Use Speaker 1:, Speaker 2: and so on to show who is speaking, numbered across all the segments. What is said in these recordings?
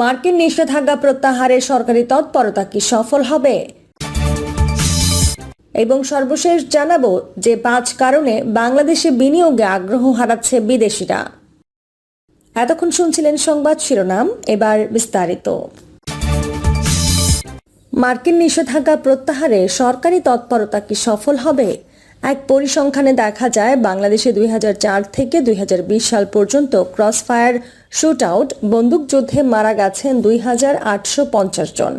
Speaker 1: মার্কিন নিষেধাজ্ঞা প্রত্যাহারে সরকারি তৎপরতা কি সফল হবে? এবং সর্বশেষ জানাব যে পাঁচ কারণে বাংলাদেশে বিনিয়োগে আগ্রহ হারাচ্ছে বিদেশিরা। এতক্ষণ শুনছিলেন সংবাদ শিরোনাম, এবার বিস্তারিত। মার্কিন নিষেধাজ্ঞা প্রত্যাহারে সরকারি তৎপরতা কি সফল হবে? এক পরিসংখ্যানে দেখা যায়, বাংলাদেশে দুই হাজার চার থেকে দুই হাজার বিশ সাল পর্যন্ত ক্রস ফায়ার শুট আউট বন্দুকযুদ্ধে মারা গেছেন দুই হাজার আটশো পঞ্চাশ জন।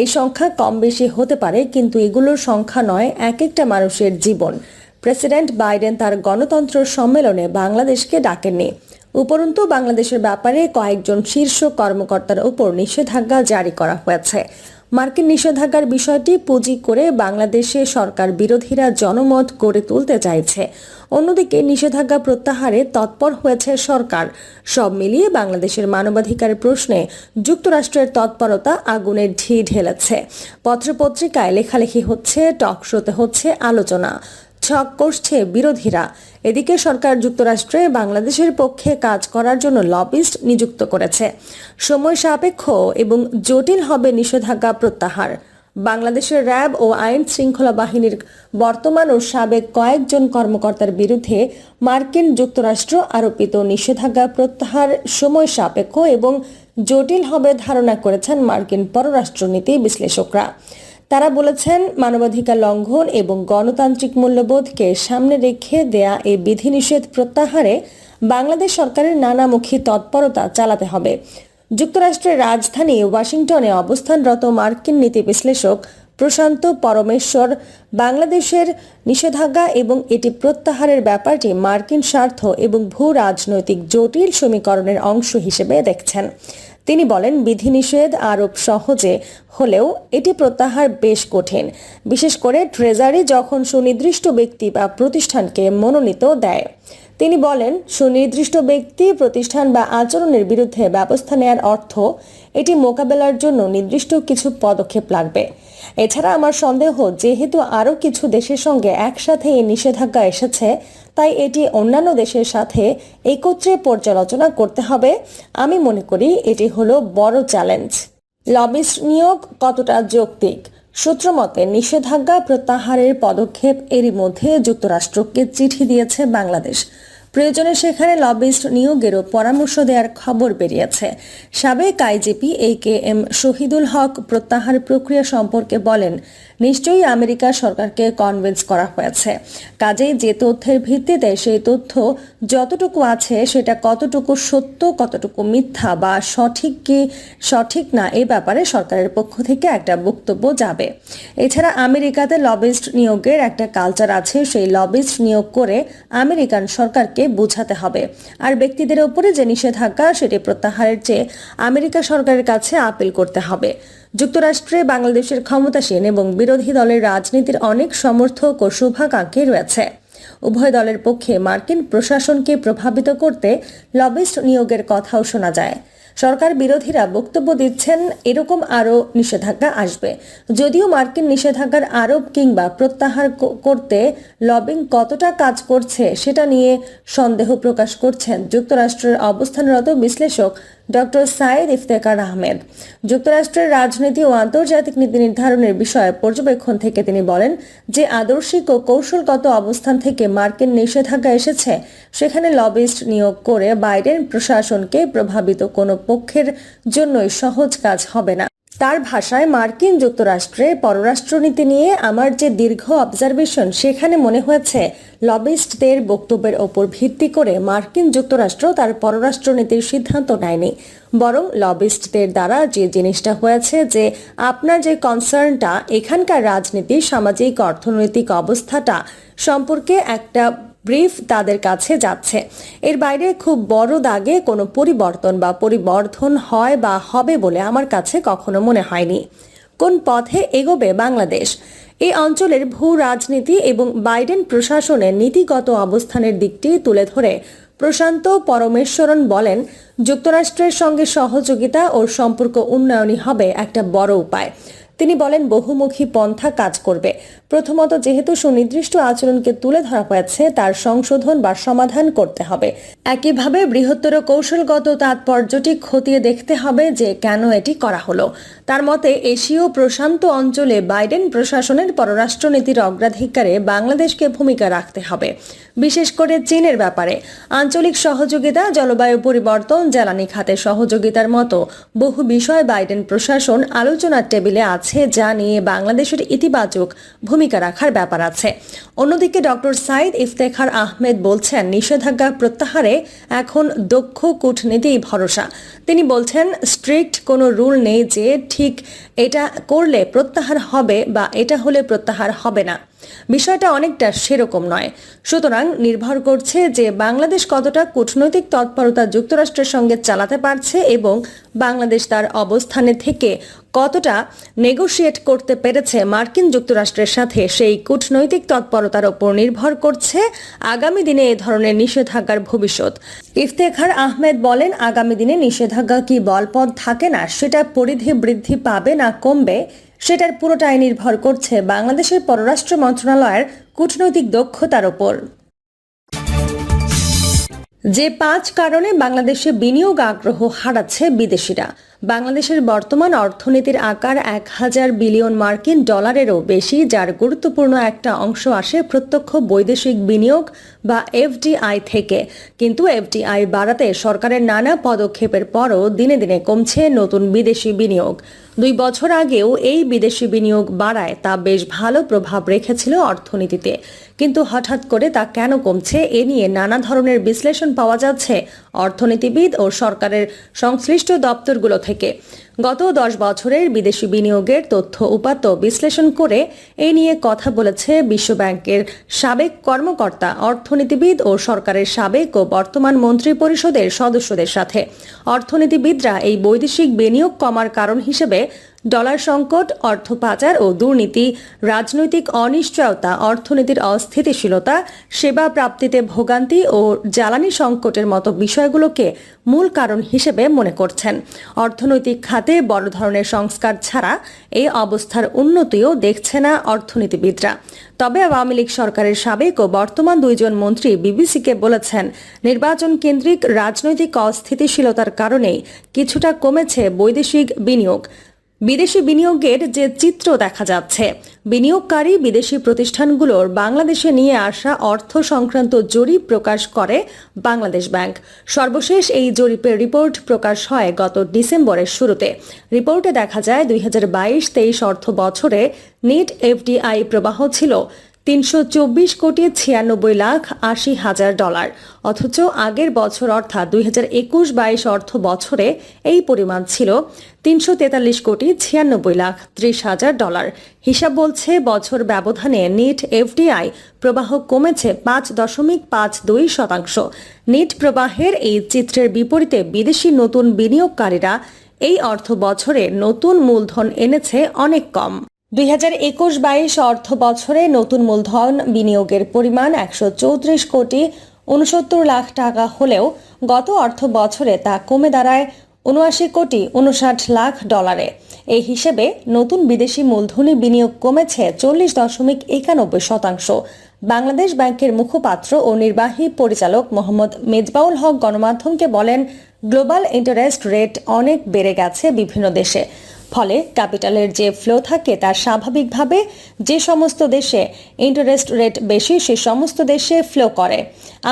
Speaker 1: এই সংখ্যা কম বেশি হতে পারে, কিন্তু এগুলোর সংখ্যা নয় এক একটা মানুষের জীবন। প্রেসিডেন্ট বাইডেন তার গণতন্ত্র সম্মেলনে বাংলাদেশকে ডাকেননি। উপরন্তু, বাংলাদেশের ব্যাপারে কয়েকজন শীর্ষ কর্মকর্তার উপর নিষেধাজ্ঞা জারি করা হয়েছে। মার্কিন নিষেধাজ্ঞার বিষয়টি পুঁজি করে বাংলাদেশে সরকার বিরোধীরা জনমত গড়ে তুলতে চাইছে। অন্যদিকে নিষেধাজ্ঞা প্রত্যাহারে তৎপর হয়েছে সরকার। সব মিলিয়ে বাংলাদেশের মানবাধিকার প্রশ্নে যুক্তরাষ্ট্রের তৎপরতা আগুনের ঢি ঢেলেছে। পত্রপত্রিকায় লেখালেখি হচ্ছে, টক শোতে হচ্ছে আলোচনা। ছক করছে বিরোধীরা। এদিকে সরকার যুক্তরাষ্ট্রে বাংলাদেশের পক্ষে কাজ করার জন্য লবিস্ট নিযুক্ত করেছে। সময় সাপেক্ষ এবং জটিল হবে নিষেধাজ্ঞা প্রত্যাহার। বাংলাদেশের র্যাব ও আইন শৃঙ্খলা বাহিনীর বর্তমান ও সাবেক কয়েকজন কর্মকর্তার বিরুদ্ধে মার্কিন যুক্তরাষ্ট্র আরোপিত নিষেধাজ্ঞা প্রত্যাহার সময় সাপেক্ষ এবং জটিল হবে ধারণা করেছেন মার্কিন পররাষ্ট্রনীতি বিশ্লেষকরা। তারা বলেছেন, মানবাধিকার লঙ্ঘন এবং গণতান্ত্রিক মূল্যবোধকে সামনে রেখে দেয়া এই বিধিনিষেধ প্রত্যাহারে বাংলাদেশ সরকারের নানামুখী তৎপরতা চালাতে হবে। যুক্তরাষ্ট্রের রাজধানী ওয়াশিংটনে অবস্থানরত মার্কিন নীতি বিশ্লেষক প্রশান্ত পরমেশ্বর বাংলাদেশের নিষেধাজ্ঞা এবং এটি প্রত্যাহারের ব্যাপারটি মার্কিন স্বার্থ এবং ভূ রাজনৈতিক জটিল সমীকরণের অংশ হিসেবে দেখছেন। তিনি বলেন, বিধিনিষেধ আরোপ সহজে হলেও এটি প্রত্যাহার বেশ কঠিন। বিশেষ করে ট্রেজারি যখন সুনির্দিষ্ট ব্যক্তি বা প্রতিষ্ঠানকে মনোনীত দেয়। তিনি বলেন, সুনির্দিষ্ট ব্যক্তি, প্রতিষ্ঠান বা আচরণের বিরুদ্ধে ব্যবস্থা নেয়ার অর্থ এটি মোকাবেলার জন্য নির্দিষ্ট কিছু পদক্ষেপ লাগবে। এছাড়া আমার সন্দেহ, যেহেতু আরও কিছু দেশের সঙ্গে একসাথে এই নিষেধাজ্ঞা এসেছে, তাই এটি অন্যান্য দেশের সাথে একত্রে পর্যালোচনা করতে হবে। আমি মনে করি এটি হলো বড় চ্যালেঞ্জ। লবিস্ট নিয়োগ কতটা যৌক্তিক? সূত্রমতে নিষেধাজ্ঞা প্রত্যাহারের পদক্ষেপ এরই মধ্যে যুক্তরাষ্ট্রকে চিঠি দিয়েছে বাংলাদেশ। প্রয়োজনে সেখানে লবিস্ট নিয়োগেরও পরামর্শ দেওয়ার খবর বেরিয়েছে। সাবেক IGP A K M Shahidul Haque প্রত্যাহার প্রক্রিয়া সম্পর্কে বলেন, নিশ্চয়ই আমেরিকা সরকারকে কনভিন্স করা হয়েছে। কাজেই যে তথ্যের ভিত্তিতে সেই তথ্য যতটুকু আছে সেটা কতটুকু সত্য, কতটুকু মিথ্যা বা সঠিক কি, সঠিক না এ ব্যাপারে সরকারের পক্ষ থেকে একটা বক্তব্য যাবে। এছাড়া আমেরিকাতে লবিস্ট নিয়োগের একটা কালচার আছে, সেই লবিস্ট নিয়োগ করে আমেরিকান সরকারকে বোঝাতে হবে। আর ব্যক্তিদের উপরে যে নিষেধাজ্ঞা, সেটি প্রত্যাহারের চেয়ে আমেরিকা সরকারের কাছে আপিল করতে হবে। যুক্তরাষ্ট্রে বাংলাদেশের ক্ষমতাসীন এবং বিরোধী দলের রাজনীতির অনেক সমর্থক ও শুভাকাঙ্ক্ষী রয়েছে। উভয় দলের পক্ষে মার্কিন প্রশাসনকে প্রভাবিত করতে লবিস্ট নিয়োগের কথাও শোনা যায়। সরকার বিরোধীরা বক্তব্য দিচ্ছেন, এরকম আরও নিষেধাজ্ঞা আসবে। যদিও মার্কিন নিষেধাজ্ঞার আরোপ কিংবা প্রত্যাহার করতে লবিং কতটা কাজ করছে সেটা নিয়ে সন্দেহ প্রকাশ করছেন। যুক্তরাষ্ট্রের অবস্থানরত বিশ্লেষক ডক্টর সাইদ ইফতেকার আহমেদ। যুক্তরাষ্ট্রের রাজনীতি ও আন্তর্জাতিক নীতি নির্ধারণের বিষয়ে পর্যবেক্ষণ থেকে তিনি বলেন যে আদর্শিক ও কৌশলগত অবস্থান থেকে মার্কিন নিষেধাজ্ঞা এসেছে, সেখানে লবিস্ট নিয়োগ করে বাইডেন প্রশাসনকে প্রভাবিত কোনো পক্ষের জন্যই সহজ কাজ হবে না। তার ভাষায় মার্কিন যুক্তরাষ্ট্রে পররাষ্ট্রনীতি নিয়ে আমার যে দীর্ঘ অবজারভেশন সেখানে মনে হয়েছে লবিস্টদের বক্তব্যের ওপর ভিত্তি করে মার্কিন যুক্তরাষ্ট্র তার পররাষ্ট্রনীতির সিদ্ধান্ত নেয়নি। বরং লবিস্টদের দ্বারা যে জিনিসটা হয়েছে যে, আপনার যে কনসার্নটা এখানকার রাজনীতি, সামাজিক, অর্থনৈতিক অবস্থাটা সম্পর্কে একটা ব্রিফ তাদের কাছে যাচ্ছে। এর বাইরে খুব বড় দাগে কোনো পরিবর্তন বা পরিবর্ধন হয় বা হবে বলে আমার কাছে কখনো মনে হয়নি। কোন পথে এগোবে বাংলাদেশ? এই অঞ্চলের ভূ রাজনীতি এবং বাইডেন প্রশাসনের নীতিগত অবস্থানের দিকটি তুলে ধরে প্রশান্ত পরমেশ্বরন বলেন, যুক্তরাষ্ট্রের সঙ্গে সহযোগিতা ও সম্পর্ক উন্নয়নই হবে একটা বড় উপায়। তিনি বলেন, বহুমুখী পন্থা কাজ করবে। প্রথমত, যেহেতু সুনির্দিষ্ট আচরণকে তুলে ধরা হয়েছে, তার সংশোধন বা সমাধান করতে হবে। একইভাবে, বৃহত্তর কৌশলগত তাৎপর্যটি খতিয়ে দেখতে হবে যে কেন এটি করা হলো। তার মতে, এশীয় প্রশান্ত অঞ্চলে বাইডেন প্রশাসনের পররাষ্ট্রনীতির অগ্রাধিকারে বাংলাদেশকে ভূমিকা রাখতে হবে, বিশেষ করে চীনের ব্যাপারে। আঞ্চলিক সহযোগিতা, জলবায়ু পরিবর্তন, জ্বালানি খাতে সহযোগিতার মতো বহু বিষয় বাইডেন প্রশাসন আলোচনার টেবিলে আছে। যা নিয়ে বাংলাদেশের ইতিবাচক ভূমিকা রাখার ব্যাপার আছে। অন্যদিকে ডক্টর সাইদ ইফতেখার আহমেদ বলছেন, নিষেধাজ্ঞা প্রত্যাহারে এখন দক্ষ কূটনীতি ভরসা। তিনি বলছেন, স্ট্রিক্ট কোনো রুল নেই যে ঠিক এটা করলে প্রত্যাহার হবে বা এটা হলে প্রত্যাহার হবে না। বিষয়টা অনেকটা সেরকম নয়। সুতরাং নির্ভর করছে যে বাংলাদেশ কতটা কূটনৈতিক তৎপরতা যুক্তরাষ্ট্রের সঙ্গে চালাতে পারছে এবং বাংলাদেশ তার অবস্থানে থেকে কতটা নেগোশিয়েট করতে পেরেছে মার্কিন যুক্তরাষ্ট্রের সাথে সেই কূটনৈতিক তৎপরতার ওপর নির্ভর করছে আগামী দিনে এ ধরনের নিষেধাজ্ঞার ভবিষ্যৎ। ইফতেখার আহমেদ বলেন, আগামী দিনে নিষেধাজ্ঞা কি বলপদ থাকে না, সেটা পরিধি বৃদ্ধি পাবে না কমবে সেটার পুরোটাই নির্ভর করছে বাংলাদেশের পররাষ্ট্র মন্ত্রণালয়ের কূটনৈতিক দক্ষতার ওপর। যে পাঁচ কারণে বাংলাদেশে বিনিয়োগ আগ্রহ হারাচ্ছে বিদেশিরা, বাংলাদেশের বর্তমান অর্থনীতির আকার এক হাজার বিলিয়ন মার্কিন ডলারেরও বেশি, যার গুরুত্বপূর্ণ একটা অংশ আসে প্রত্যক্ষ বৈদেশিক বিনিয়োগ বা এফডিআই থেকে। কিন্তু এফডিআই বাড়াতে সরকারের নানা পদক্ষেপের পরও দিনে দিনে কমছে নতুন বিদেশি বিনিয়োগ। দুই বছর আগেও এই বিদেশি বিনিয়োগ বাড়ায় তা বেশ ভালো প্রভাব রেখেছিল অর্থনীতিতে। কিন্তু হঠাৎ করে তা কেন কমছে, এ নিয়ে নানা ধরনের বিশ্লেষণ পাওয়া যাচ্ছে অর্থনীতিবিদ ও সরকারের সংশ্লিষ্ট দপ্তরগুলো থেকে। গত দশ বছরের বিদেশি বিনিয়োগের তথ্য উপাত্ত বিশ্লেষণ করে এ নিয়ে কথা বলেছে বিশ্বব্যাংকের সাবেক কর্মকর্তা, অর্থনীতিবিদ ও সরকারের সাবেক ও বর্তমান মন্ত্রী পরিষদের সদস্যদের সাথে। অর্থনীতিবিদরা এই বৈদেশিক বিনিয়োগ কমার কারণ হিসেবে ডলার সংকট, অর্থ পাচার ও দুর্নীতি, রাজনৈতিক অনিশ্চয়তা, অর্থনীতির অস্থিতিশীলতা, সেবা প্রাপ্তিতে ভোগান্তি ও জ্বালানি সংকটের মতো বিষয়গুলোকে মূল কারণ হিসেবে মনে করছেন। অর্থনৈতিক খাতে বড় ধরনের সংস্কার ছাড়া এই অবস্থার উন্নতিও দেখছে না অর্থনীতিবিদরা। তবে আওয়ামী লীগ সরকারের সাবেক ও বর্তমান দুইজন মন্ত্রী বিবিসিকে বলেছেন, নির্বাচন কেন্দ্রিক রাজনৈতিক অস্থিতিশীলতার কারণেই কিছুটা কমেছে বৈদেশিক বিনিয়োগ। বিদেশি বিনিয়োগের যে চিত্র দেখা যাচ্ছে, বিনিয়োগকারী বিদেশি প্রতিষ্ঠানগুলোর বাংলাদেশে নিয়ে আসা অর্থ সংক্রান্ত জরিপ প্রকাশ করে বাংলাদেশ ব্যাংক। সর্বশেষ এই জরিপের রিপোর্ট প্রকাশ হয় গত ডিসেম্বরের শুরুতে। রিপোর্টে দেখা যায়, দুই হাজার বাইশ তেইশ অর্থ বছরে নেট এফডিআই প্রবাহ ছিল তিনশো চব্বিশ কোটি ছিয়ানব্বই লাখ আশি হাজার ডলার। অথচ আগের বছর অর্থাৎ দুই হাজার একুশ বাইশ অর্থ বছরে এই পরিমাণ ছিল তিনশো তেতাল্লিশ কোটি ছিয়ানব্বই লাখ ত্রিশ হাজার ডলার। হিসাব বলছে, বছর ব্যবধানে নেট এফডিআই প্রবাহ কমেছে পাঁচ দশমিক পাঁচ দুই শতাংশ। নিট প্রবাহের এই চিত্রের বিপরীতে বিদেশি নতুন বিনিয়োগকারীরা এই অর্থ বছরে নতুন মূলধন এনেছে অনেক কম। দুই হাজার একুশ বাইশ অর্থ বছরে নতুন মূলধন বিনিয়োগের পরিমাণ একশো চৌত্রিশ কোটি উনসত্তর লাখ টাকা হলেও গত অর্থ বছরে তা কমে দাঁড়ায় উনআশি কোটি উনষাট লাখ ডলারে। এই হিসেবে নতুন বিদেশি মূলধনী বিনিয়োগ কমেছে চল্লিশ দশমিক একানব্বই শতাংশ। বাংলাদেশ ব্যাংকের মুখপাত্র ও নির্বাহী পরিচালক মোহাম্মদ মেজবাউল হক গণমাধ্যমকে বলেন, গ্লোবাল ইন্টারেস্ট রেট অনেক বেড়ে গেছে বিভিন্ন দেশে। ফলে ক্যাপিটালের যে ফ্লো থাকে তা স্বাভাবিকভাবে যে সমস্ত দেশে ইন্টারেস্ট রেট বেশি, সে সমস্ত দেশে ফ্লো করে।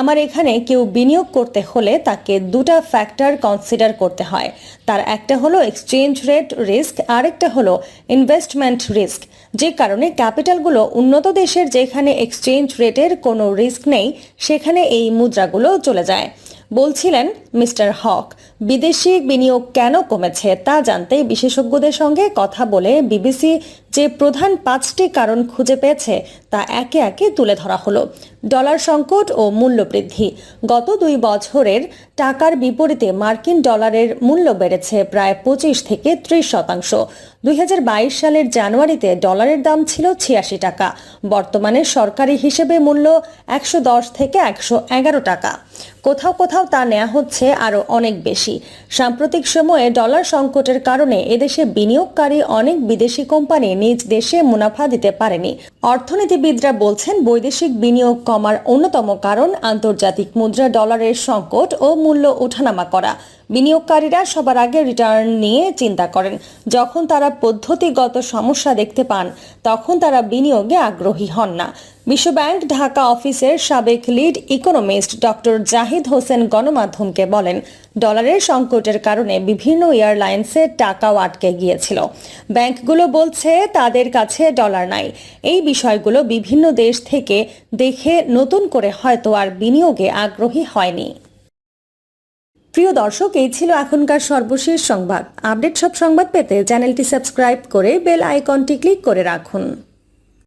Speaker 1: আমার এখানে কেউ বিনিয়োগ করতে হলে তাকে দুটা ফ্যাক্টর কনসিডার করতে হয়। তার একটা হলো এক্সচেঞ্জ রেট রিস্ক আরেকটা হলো ইনভেস্টমেন্ট রিস্ক যে কারণে ক্যাপিটালগুলো উন্নত দেশের যেখানে এক্সচেঞ্জ রেটের কোনো রিস্ক নেই, সেখানে এই মুদ্রাগুলো চলে যায়। বলছিলেন মিস্টার হক বিদেশি বিনিয়োগ কেন কমেছে তা জানতে বিশেষজ্ঞদের সঙ্গে কথা বলে বিবিসি যে প্রধান পাঁচটি কারণ খুঁজে পেয়েছে, তা একে একে তুলে ধরা হলো। ডলার সংকট ও মূল্য বৃদ্ধি। গত দুই বছরের টাকার বিপরীতে মার্কিন ডলারের মূল্য বেড়েছে প্রায় পঁচিশ থেকে ত্রিশ শতাংশ। দুই হাজার বাইশ সালের জানুয়ারিতে ডলারের দাম ছিল ছিয়াশি টাকা। বর্তমানে সরকারি হিসেবে মূল্য একশো দশ থেকে একশো এগারো টাকা। কোথাও কোথাও তা নেওয়া হচ্ছে আরও অনেক বেশি। সাম্প্রতিক সময়ে ডলার সংকটের কারণে এদেশে বিনিয়োগকারী অনেক বিদেশি কোম্পানি নিজ দেশে মুনাফা দিতে পারেনি। অর্থনীতিবিদরা বলছেন, বৈদেশিক বিনিয়োগ কমার অন্যতম কারণ আন্তর্জাতিক মুদ্রা ডলারের সংকট ও মূল্য ওঠানামা করা। বিনিয়োগকারীরা সবার আগে রিটার্ন নিয়ে চিন্তা করেন। যখন তারা পদ্ধতিগত সমস্যা দেখতে পান, তখন তারা বিনিয়োগে আগ্রহী হন না। বিশ্বব্যাংক ঢাকা অফিসের সাবেক lead economist doctor Zahid Hossain গণমাধ্যমকে বলেন, ডলারের সংকটের কারণে বিভিন্ন এয়ারলাইন্সের টাকাও আটকে গিয়েছিল। ব্যাংকগুলো বলছে, তাদের কাছে ডলার নাই। এই বিষয়গুলো বিভিন্ন দেশ থেকে দেখে নতুন করে হয়তো আর বিনিয়োগে আগ্রহী হয়নি। প্রিয় দর্শক, এই ছিল এখনকার সর্বশেষ সংবাদ। আপডেট সব সংবাদ পেতে চ্যানেলটি সাবস্ক্রাইব করে বেল আইকনটি ক্লিক করে রাখুন।